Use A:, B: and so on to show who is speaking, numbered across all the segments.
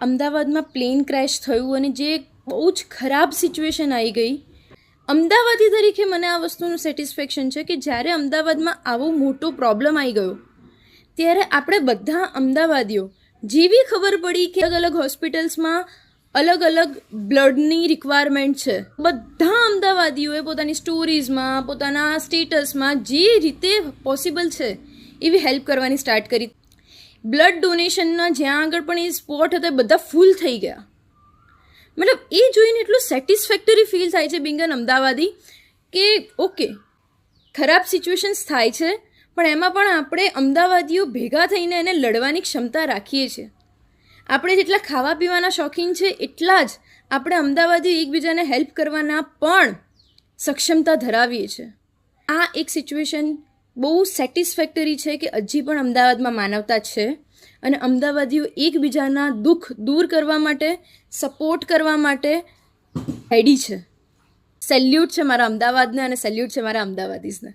A: અમદાવાદમાં plane crash થયું અને જે બહુ જ ખરાબ સિચ્યુએશન આવી ગઈ. અમદાવાદી તરીકે મને આ વસ્તુનું સેટિસ્ફેક્શન છે કે જ્યારે અમદાવાદમાં આવો મોટો પ્રોબ્લેમ આવી ગયો, ત્યારે આપણે બધા અમદાવાદીઓ, જેવી ખબર પડી કે અલગ અલગ હોસ્પિટલ્સમાં અલગ અલગ બ્લડની રિક્વાયરમેન્ટ છે, બધા અમદાવાદીઓએ પોતાની સ્ટોરીઝમાં પોતાના સ્ટેટસમાં જે રીતે પોસિબલ છે, એવી હેલ્પ કરવાની સ્ટાર્ટ કરી. બ્લડ ડોનેશનના જ્યાં આગળ પણ એ સ્પોટ હતા બધા ફૂલ થઈ ગયા. મતલબ એ જોઈને એટલું સેટિસ્ફેક્ટરી ફીલ થાય છે બિંગન અમદાવાદી કે ઓકે ખરાબ સિચ્યુએશન્સ થાય છે, પણ એમાં પણ આપણે અમદાવાદીઓ ભેગા થઈને એને લડવાની ક્ષમતા રાખીએ છીએ. આપણે જેટલા ખાવા પીવાના શોખીન છે, એટલા જ આપણે અમદાવાદી એકબીજાને હેલ્પ કરવાના પણ સક્ષમતા ધરાવીએ છીએ. આ એક સિચ્યુએશન બહુ સેટિસ્ફેક્ટરી છે કે હજી પણ અમદાવાદમાં માનવતા છે અને અમદાવાદીઓ એકબીજાના દુઃખ દૂર કરવા માટે સપોર્ટ કરવા માટે રેડી છે. સેલ્યુટ છે મારા અમદાવાદને અને સેલ્યુટ છે મારા અમદાવાદીઝને.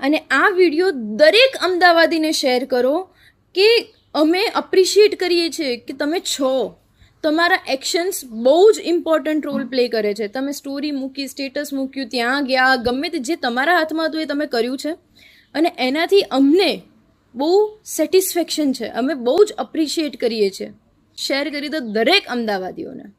A: અને આ વીડિયો દરેક અમદાવાદીને શેર કરો કે અમે અપ્રિશિએટ કરીએ છીએ કે તમે છો. તમારા એક્શન્સ બહુ જ ઇમ્પોર્ટન્ટ રોલ પ્લે કરે છે. તમે સ્ટોરી મૂકી સ્ટેટસ મૂક્યું, ત્યાં ગયા, ગમે તે જે તમારા હાથમાં હતું એ તમે કર્યું છે. અને એનાથી અમને બહુ સેટિસ્ફેક્શન છે. અમે બહુ જ અપ્રિશિએટ કરીએ છીએ. શેર કરી દો દરેક અમદાવાદીઓને.